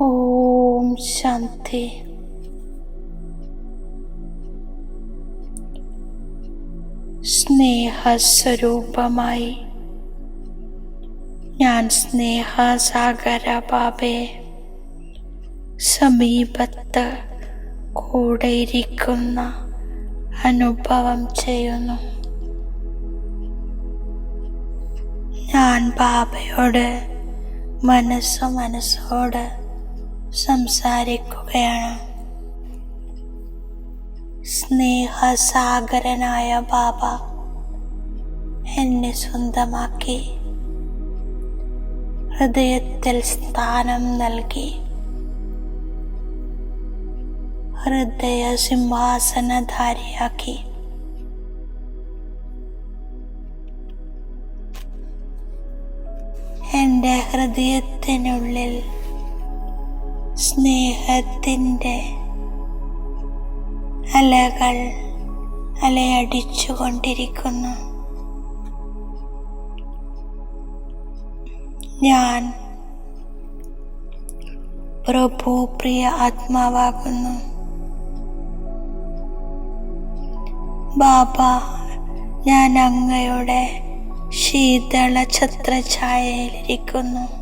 ഓം ശാന്തി. സ്നേഹസ്വരൂപമായി ഞാൻ സ്നേഹസാഗര ബാബയെ സമീപത്ത് കൂടെയിരിക്കുന്ന അനുഭവം ചെയ്യുന്നു. ഞാൻ ബാബയോട് മനസ്സു മനസ്സോട് സംസാരിക്കുകയാണ്. സ്നേഹസാഗരനായ ബാബ എന്നെ സ്വന്തമാക്കി. ഹൃദയത്തിൽ സ്ഥാനം നൽകി. ഹൃദയ സിംഹാസനധാരിയാക്കി എന്റെ ഹൃദയത്തിനുള്ളിൽ സ്നേഹത്തിന്റെ അലകൾ അലയടിച്ചുകൊണ്ടിരിക്കുന്നു. ഞാൻ പ്രഭു പ്രിയ ആത്മാവാകുന്നു. ബാബ ഞാൻ അങ്ങയുടെ ശീതള ഛത്രഛായയിലിരിക്കുന്നു.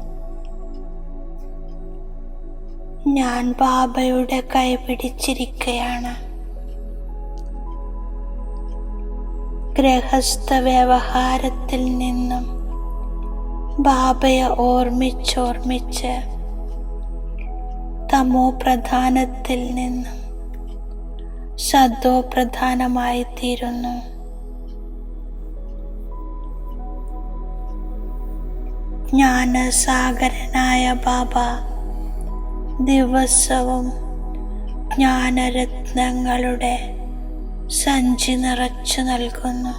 ഞാൻ ബാബയുടെ കൈ പിടിച്ചിരിക്കുകയാണ് ഗൃഹസ്ഥ വ്യവഹാരത്തിൽ നിന്നും ബാബയെ ഓർമ്മിച്ചോർമ്മിച്ച് തമോ പ്രധാനത്തിൽ നിന്നും സദോ പ്രധാനമായി തീരുന്നു. ജ്ഞാനസാഗരനായ ബാബ ദിവസവും ജ്ഞാനരത്നങ്ങളുടെ സഞ്ചി നിറച്ചു നൽകുന്നു.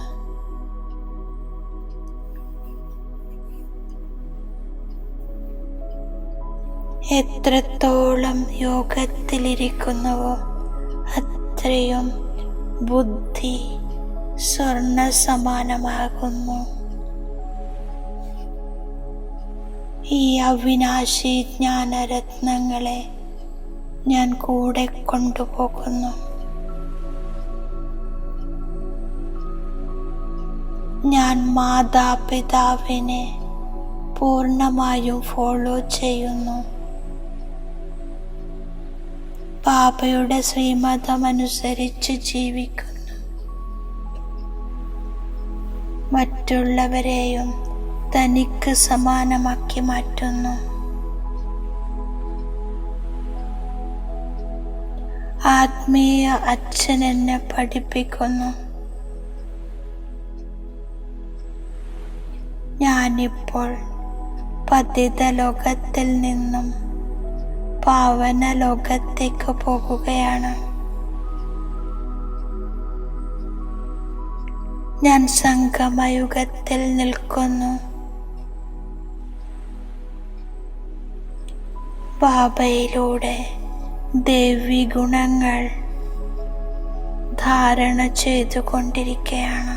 എത്രത്തോളം യോഗത്തിലിരിക്കുന്നുവോ അത്രയും ബുദ്ധി സ്വർണ സമാനമാകുന്നു ഈ അവിനാശി ജ്ഞാനരത്നങ്ങളെ ഞാൻ കൂടെ കൊണ്ടുപോകുന്നു. ഞാൻ മാതാപിതാവിനെ പൂർണമായും ഫോളോ ചെയ്യുന്നു. പാപയുടെ ശ്രീമതം അനുസരിച്ച് ജീവിക്കുന്നു. മറ്റുള്ളവരെയും തനിക്ക് സമാനമാക്കി മാറ്റുന്നു. ആത്മീയ അച്ഛൻ എന്നെ പഠിപ്പിക്കുന്നു. ഞാനിപ്പോൾ പതിത ലോകത്തിൽ നിന്നും പാവന ലോകത്തേക്ക് പോകുകയാണ്. ഞാൻ സംഗമയുഗത്തിൽ നിൽക്കുന്നു. ബാബയിലൂടെ ദേവി ഗുണങ്ങൾ ധാരണ ചെയ്തുകൊണ്ടിരിക്കുകയാണ്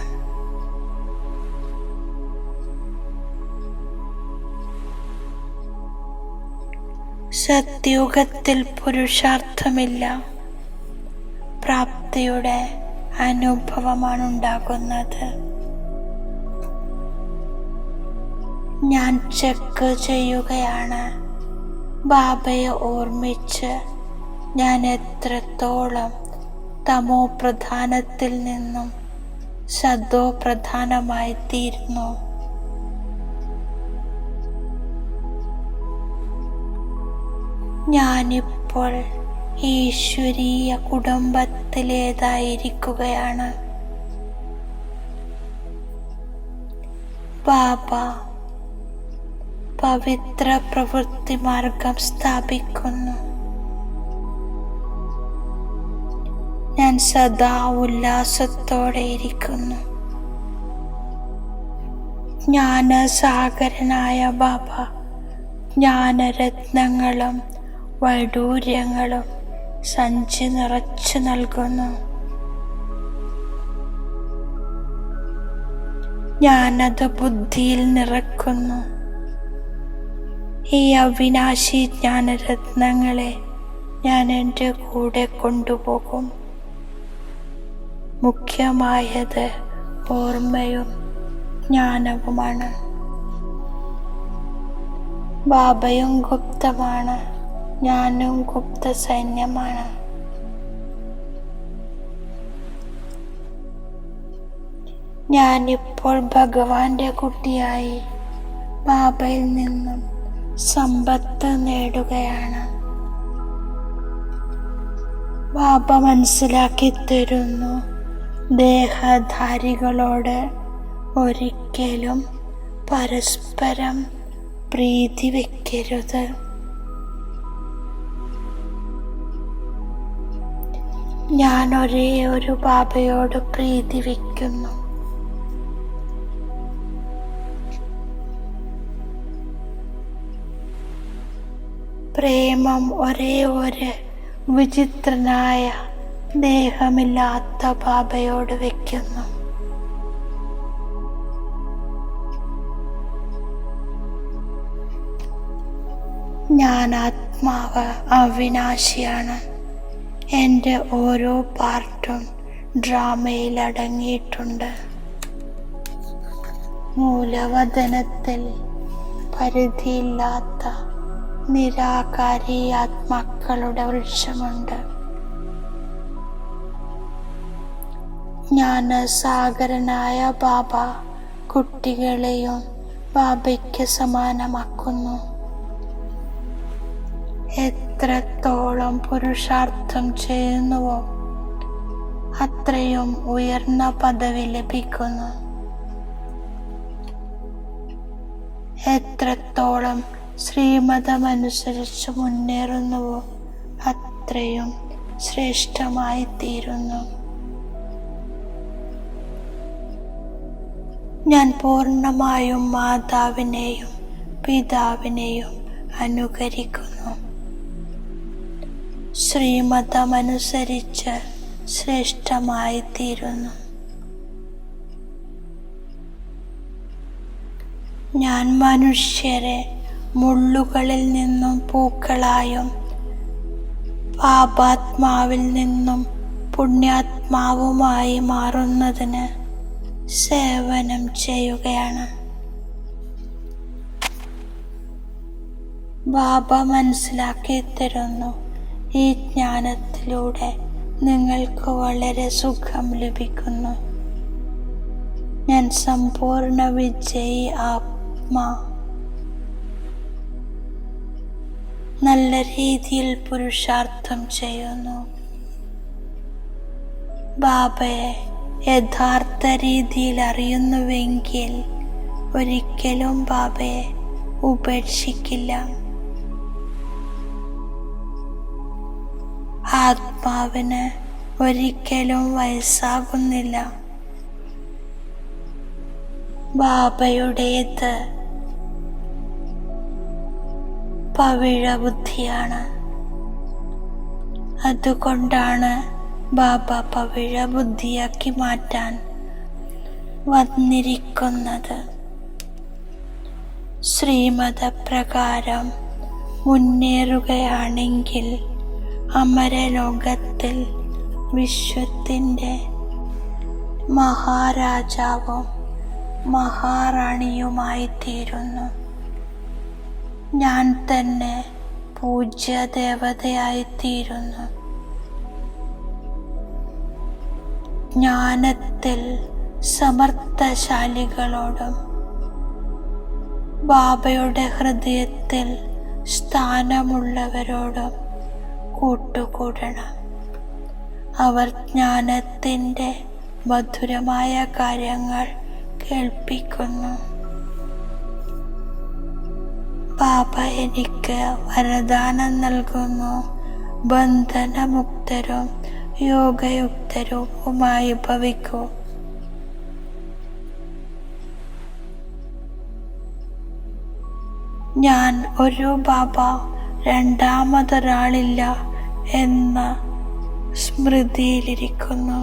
സത്യുഗത്തിൽ പുരുഷാർത്ഥമില്ല. പ്രാപ്തിയുടെ അനുഭവമാണ് ഉണ്ടാകുന്നത് ഞാൻ ചെക്ക് ചെയ്യുകയാണ്. ബാബയെ ഓർമ്മിച്ച് ഞാൻ എത്രത്തോളം തമോ പ്രധാനത്തിൽ നിന്നും ശബ്ദോ പ്രധാനമായി തീരുന്നു ഞാനിപ്പോൾ ഈശ്വരീയ കുടുംബത്തിലേതായിരിക്കുകയാണ്. ബാബ പവിത്ര പ്രവൃത്തി മാർഗം സ്ഥാപിക്കുന്നു. ഞാൻ സദാ ഉല്ലാസത്തോടെ ഇരിക്കുന്നു. ജ്ഞാനസാഗരനായ ബാബ ജ്ഞാനരത്നങ്ങളും വൈഡൂര്യങ്ങളും സഞ്ചി നിറച്ചു നൽകുന്നു. ഞാനത് ബുദ്ധിയിൽ നിറക്കുന്നു. ഈ അവിനാശി ജ്ഞാനരത്നങ്ങളെ ഞാൻ എന്റെ കൂടെ കൊണ്ടുപോകും. മുഖ്യമായത് ഓർമ്മയും ജ്ഞാനവുമാണ്. ബാബയും ഗുപ്തമാണ് ഞാനും ഗുപ്ത സൈന്യമാണ് ഞാനിപ്പോൾ ഭഗവാന്റെ കുട്ടിയായി ബാബയിൽ നിന്നും സമ്പത്ത് നേടുകയാണ്. ബാബ മനസ്സിലാക്കി തരുന്നു ദേഹധാരികളോട്. ഒരിക്കലും പരസ്പരം പ്രീതി വയ്ക്കരുത് ഞാൻ ഒരേ ഒരു ബാബയോട് പ്രീതി വെക്കുന്നു. പ്രേമം ഒരേ ഒരു വിചിത്രനായ ദേഹമില്ലാത്ത ബാബയോട് വെക്കുന്നു. ഞാൻ ആത്മാവ് അവിനാശിയാണ്. എന്റെ ഓരോ പാർട്ടും ഡ്രാമയിൽ അടങ്ങിയിട്ടുണ്ട് മൂലവതനത്തിൽ പരിധിയില്ലാത്ത നിരാകാരി ആത്മാക്കളുടെ വൃക്ഷമുണ്ട് ജ്ഞാനസാഗരനായ ബാബ കുട്ടികളെയും ബാബയ്ക്ക് സമാനമാക്കുന്നു. എത്രത്തോളം പുരുഷാർത്ഥം ചെയ്യുന്നുവോ അത്രയും ഉയർന്ന പദവി ലഭിക്കുന്നു. എത്രത്തോളം ശ്രീമതമനുസരിച്ച് മുന്നേറുന്നുവോ? അത്രയും ശ്രേഷ്ഠമായി തീരുന്നു ഞാൻ പൂർണമായും മാതാവിനെയും പിതാവിനെയും അനുകരിക്കുന്നു. ശ്രീമതമനുസരിച്ച് ശ്രേഷ്ഠമായി തീരുന്നു ഞാൻ മനുഷ്യരെ മുള്ളുകളിൽ നിന്നും പൂക്കളായും പാപാത്മാവിൽ നിന്നും പുണ്യാത്മാവുമായി മാറുന്നതിന് സേവനം ചെയ്യുകയാണ്. ബാബ മനസ്സിലാക്കി തരുന്നു ഈ ജ്ഞാനത്തിലൂടെ നിങ്ങൾക്ക് വളരെ സുഖം ലഭിക്കുന്നു. ഞാൻ സമ്പൂർണ വിജയി ആത്മാ. നല്ല രീതിയിൽ പുരുഷാർത്ഥം ചെയ്യുന്നു. ബാബയെ യഥാർത്ഥ രീതിയിൽ അറിയുന്നുവെങ്കിൽ ഒരിക്കലും ബാബയെ ഉപേക്ഷിക്കില്ല. ആത്മാവിന് ഒരിക്കലും വയസ്സാകുന്നില്ല. ബാബയുടേത് പവിഴ ബുദ്ധിയാണ്. അതുകൊണ്ടാണ് ബാബ പവിഴ ബുദ്ധിയാക്കി മാറ്റാൻ വന്നിരിക്കുന്നത്. ശ്രീമതപ്രകാരം മുന്നേറുകയാണെങ്കിൽ അമരലോകത്തിൽ വിശ്വത്തിന്റെ മഹാരാജാവും മഹാറാണിയുമായി തീരുന്നു ഞാൻ തന്നെ പൂജ്യ ദേവതയായിത്തീരുന്നു ജ്ഞാനത്തിൽ സമർത്ഥശാലികളോടും ബാബയുടെ ഹൃദയത്തിൽ സ്ഥാനമുള്ളവരോടും കൂട്ടുകൂടണം. അവർ ജ്ഞാനത്തിന്റെ മധുരമായ കാര്യങ്ങൾ കേൾപ്പിക്കുന്നു. ബാബ എനിക്ക് വരദാനം നൽകുന്നു. ബന്ധനമുക്തരും യോഗയുക്തരുമായി ഭവിക്കൂ. ഞാൻ ഒരു ബാബ രണ്ടാമതൊരാളില്ല എന്ന സ്മൃതിയിലിരിക്കുന്നു.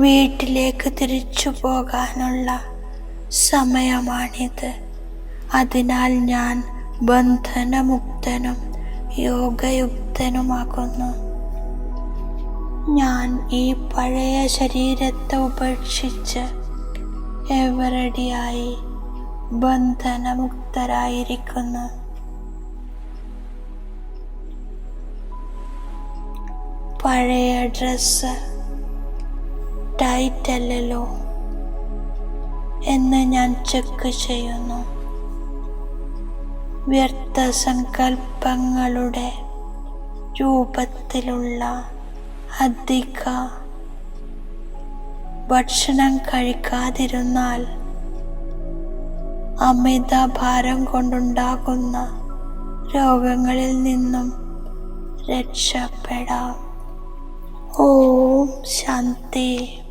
വീട്ടിലേക്ക് തിരിച്ചു പോകാനുള്ള സമയമാണിത്. അതിനാൽ ഞാൻ ബന്ധനമുക്തനും യോഗയുക്തനുമാകുന്നു. ഞാൻ ഈ പഴയ ശരീരത്തെ ഉപേക്ഷിച്ച് എവരടിയായി ബന്ധനമുക്തരായിരിക്കുന്നു. പഴയ ഡ്രസ്സ് ടൈറ്റല്ലല്ലോ. എന്ന് ഞാൻ ചെക്ക് ചെയ്യുന്നു. വ്യർത്ഥ സങ്കല്പങ്ങളുടെ രൂപത്തിലുള്ള അധിക ഭക്ഷണം കഴിക്കാതിരുന്നാൽ അമിത ഭാരം കൊണ്ടുണ്ടാകുന്ന രോഗങ്ങളിൽ നിന്നും രക്ഷപ്പെടാം. ഓം ശാന്തി.